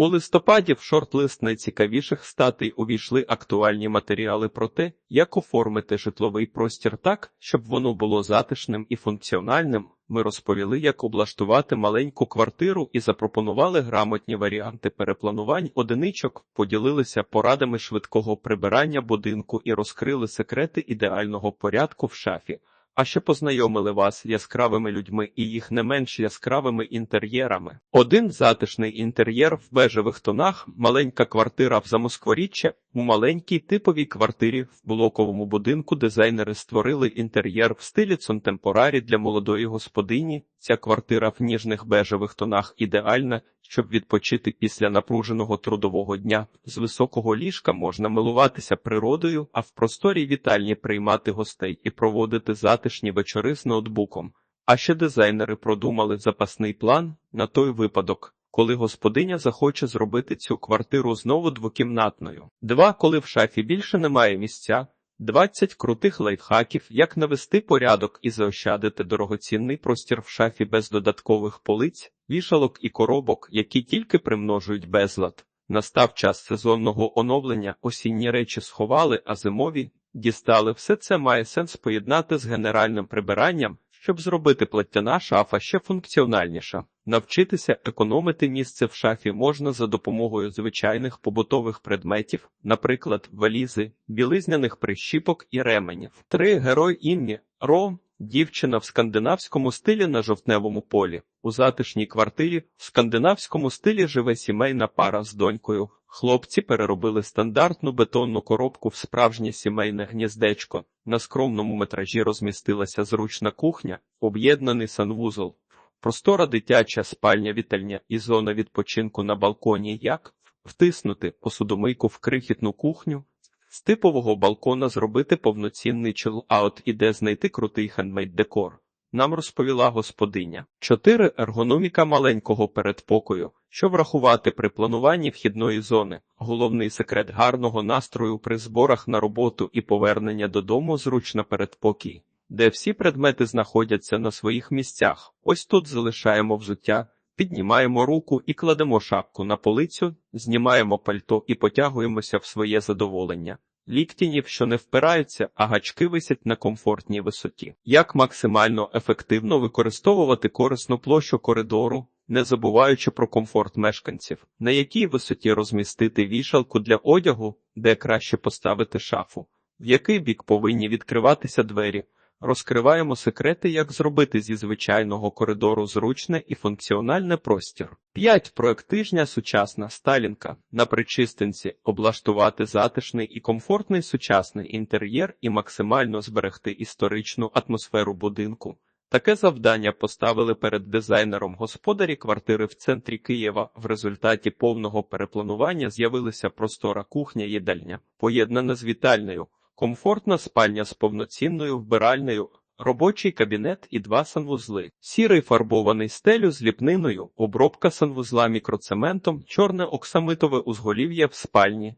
У листопаді в шорт-лист найцікавіших статей увійшли актуальні матеріали про те, як оформити житловий простір так, щоб воно було затишним і функціональним. Ми розповіли, як облаштувати маленьку квартиру і запропонували грамотні варіанти перепланувань одиничок, поділилися порадами швидкого прибирання будинку і розкрили секрети ідеального порядку в шафі. А ще познайомили вас яскравими людьми і їх не менш яскравими інтер'єрами. Один затишний інтер'єр в бежевих тонах, маленька квартира в Замоскворіччя. У маленькій типовій квартирі в блоковому будинку дизайнери створили інтер'єр в стилі цонтемпорарі для молодої господині. Ця квартира в ніжних бежевих тонах ідеальна, щоб відпочити після напруженого трудового дня. З високого ліжка можна милуватися природою, а в просторій вітальні приймати гостей і проводити затишні вечори з ноутбуком. А ще дизайнери продумали запасний план на той випадок, коли господиня захоче зробити цю квартиру знову двокімнатною. Два, коли в шафі більше немає місця. 20 крутих лайфхаків, як навести порядок і заощадити дорогоцінний простір в шафі без додаткових полиць, вішалок і коробок, які тільки примножують безлад. Настав час сезонного оновлення, осінні речі сховали, а зимові дістали. Все це має сенс поєднати з генеральним прибиранням, щоб зробити платтяна шафа ще функціональніша. Навчитися економити місце в шафі можна за допомогою звичайних побутових предметів, наприклад, валізи, білизняних прищіпок і ременів. Три герой Інні Ро. Дівчина в скандинавському стилі на жовтневому полі. У затишній квартирі в скандинавському стилі живе сімейна пара з донькою. Хлопці переробили стандартну бетонну коробку в справжнє сімейне гніздечко. На скромному метражі розмістилася зручна кухня, об'єднаний санвузол. Простора дитяча спальня вітальня і зона відпочинку на балконі як втиснути посудомийку в крихітну кухню, з типового балкона зробити повноцінний чил-аут і де знайти крутий хендмейд декор. Нам розповіла господиня. 4. Ергономіка маленького передпокою. Що врахувати при плануванні вхідної зони. Головний секрет гарного настрою при зборах на роботу і повернення додому зручно передпокій, де всі предмети знаходяться на своїх місцях. Ось тут залишаємо взуття, піднімаємо руку і кладемо шапку на полицю, знімаємо пальто і потягуємося в своє задоволення. Ліктінів, що не впираються, а гачки висять на комфортній висоті. Як максимально ефективно використовувати корисну площу коридору, не забуваючи про комфорт мешканців, на якій висоті розмістити вішалку для одягу, де краще поставити шафу, в який бік повинні відкриватися двері. Розкриваємо секрети, як зробити зі звичайного коридору зручне і функціональне простір. 5. Проект тижня сучасна сталінка. На причистинці облаштувати затишний і комфортний сучасний інтер'єр і максимально зберегти історичну атмосферу будинку. Таке завдання поставили перед дизайнером господарі квартири в центрі Києва. В результаті повного перепланування з'явилася простора кухня-їдальня, поєднана з вітальною. Комфортна спальня з повноцінною вбиральнею, робочий кабінет і два санвузли, сірий фарбований стелю з ліпниною, обробка санвузла мікроцементом, чорне оксамитове узголів'я в спальні.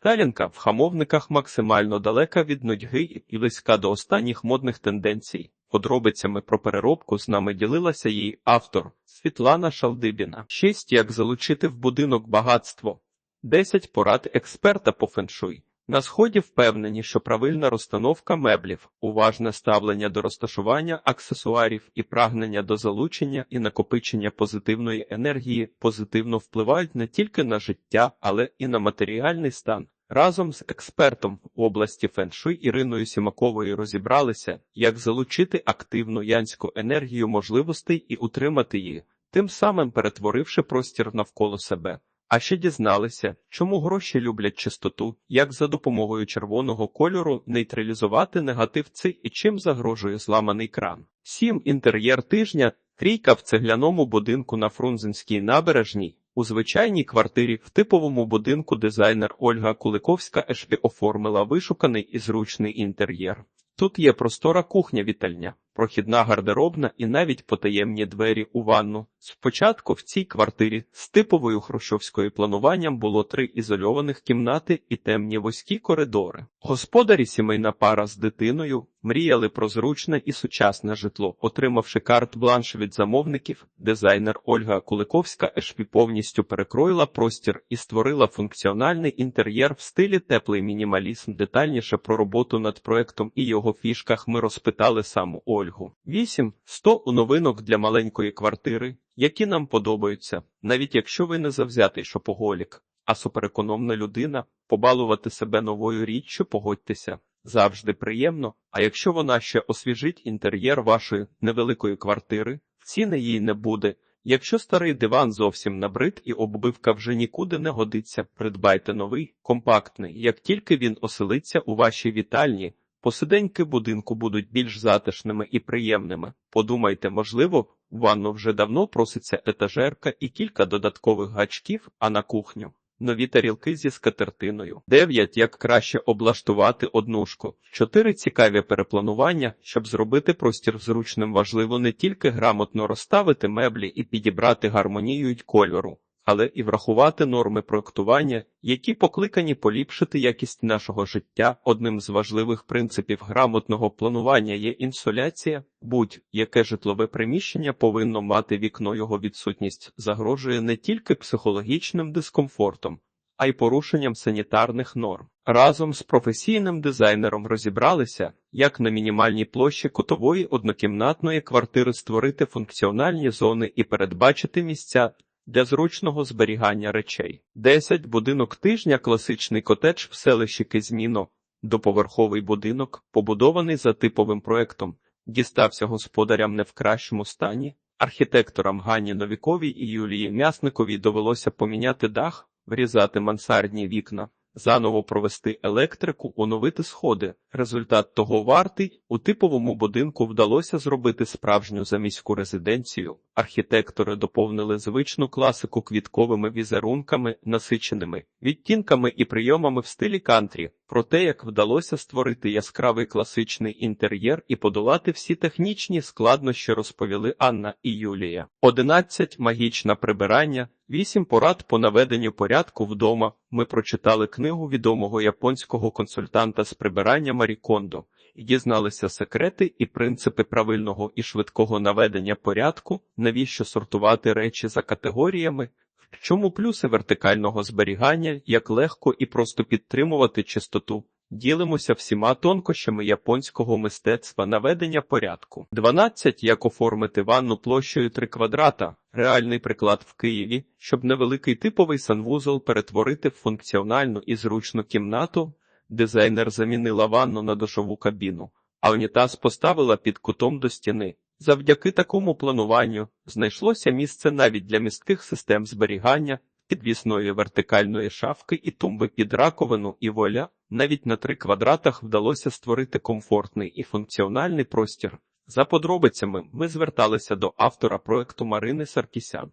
Сталінка в хамовниках максимально далека від нудьги і близька до останніх модних тенденцій. Подробицями про переробку з нами ділилася її автор Світлана Шалдибіна. 6. Як залучити в будинок багатство. 10 порад експерта по феншуй. На сході впевнені, що правильна розстановка меблів, уважне ставлення до розташування аксесуарів і прагнення до залучення і накопичення позитивної енергії позитивно впливають не тільки на життя, але і на матеріальний стан. Разом з експертом в області феншуй Іриною Сімаковою розібралися, як залучити активну янську енергію можливостей і утримати її, тим самим перетворивши простір навколо себе. А ще дізналися, чому гроші люблять чистоту, як за допомогою червоного кольору нейтралізувати негативці і чим загрожує зламаний кран. 7. інтер'єр тижня, трійка в цегляному будинку на Фрунзенській набережній. У звичайній квартирі в типовому будинку дизайнер Ольга Куликовська Ешві оформила вишуканий і зручний інтер'єр. Тут є простора кухня-вітальня, прохідна гардеробна і навіть потаємні двері у ванну. Спочатку в цій квартирі з типовою хрущовською плануванням було три ізольованих кімнати і темні вузькі коридори. Господарі сімейна пара з дитиною Мріяли про зручне і сучасне житло, отримавши карт-бланш від замовників, дизайнер Ольга Куликовська ешпі повністю перекроїла простір і створила функціональний інтер'єр в стилі теплий мінімалізм. Детальніше про роботу над проектом і його фішках ми розпитали саму Ольгу. 8. 100 у новинок для маленької квартири, які нам подобаються, навіть якщо ви не завзятий шопоголік, а суперекономна людина, побалувати себе новою річчю, погодьтеся. Завжди приємно, а якщо вона ще освіжить інтер'єр вашої невеликої квартири, ціни їй не буде. Якщо старий диван зовсім набрид і оббивка вже нікуди не годиться, придбайте новий, компактний. Як тільки він оселиться у вашій вітальні, посиденьки будинку будуть більш затишними і приємними. Подумайте, можливо, в ванну вже давно проситься етажерка і кілька додаткових гачків, а на кухню. Нові тарілки зі скатертиною. 9. Як краще облаштувати однушку. 4. Цікаві перепланування. Щоб зробити простір зручним, важливо не тільки грамотно розставити меблі і підібрати гармонію й кольору, але і врахувати норми проектування, які покликані поліпшити якість нашого життя. Одним з важливих принципів грамотного планування є інсоляція. Будь-яке житлове приміщення повинно мати вікно. Його відсутність загрожує не тільки психологічним дискомфортом, а й порушенням санітарних норм. Разом з професійним дизайнером розібралися, як на мінімальній площі кутової однокімнатної квартири створити функціональні зони і передбачити місця для зручного зберігання речей. 10. Будинок тижня класичний котедж в селищі Кизміно. Доповерховий будинок, побудований за типовим проектом, дістався господарям не в кращому стані. Архітекторам Ганні Новіковій і Юлії М'ясниковій довелося поміняти дах, врізати мансардні вікна, заново провести електрику, оновити сходи. Результат того вартий у типовому будинку вдалося зробити справжню заміську резиденцію. Архітектори доповнили звичну класику квітковими візерунками, насиченими відтінками і прийомами в стилі кантрі. Про те, як вдалося створити яскравий класичний інтер'єр і подолати всі технічні складнощі, розповіли Анна і Юлія. 11. Магічне прибирання. 8 порад по наведенню порядку вдома. Ми прочитали книгу відомого японського консультанта з прибирання Марі Кондо і дізналися секрети і принципи правильного і швидкого наведення порядку, навіщо сортувати речі за категоріями. В чому плюси вертикального зберігання, як легко і просто підтримувати чистоту? Ділимося всіма тонкощами японського мистецтва наведення порядку. 12. Як оформити ванну площею 3 квадрата. Реальний приклад в Києві, щоб невеликий типовий санвузол перетворити в функціональну і зручну кімнату. Дизайнер замінила ванну на душову кабіну, а унітаз поставила під кутом до стіни. Завдяки такому плануванню знайшлося місце навіть для містких систем зберігання, підвісної вертикальної шафки і тумби під раковину і воля. Навіть на три квадратах вдалося створити комфортний і функціональний простір. За подробицями ми зверталися до автора проекту Марини Саркісян.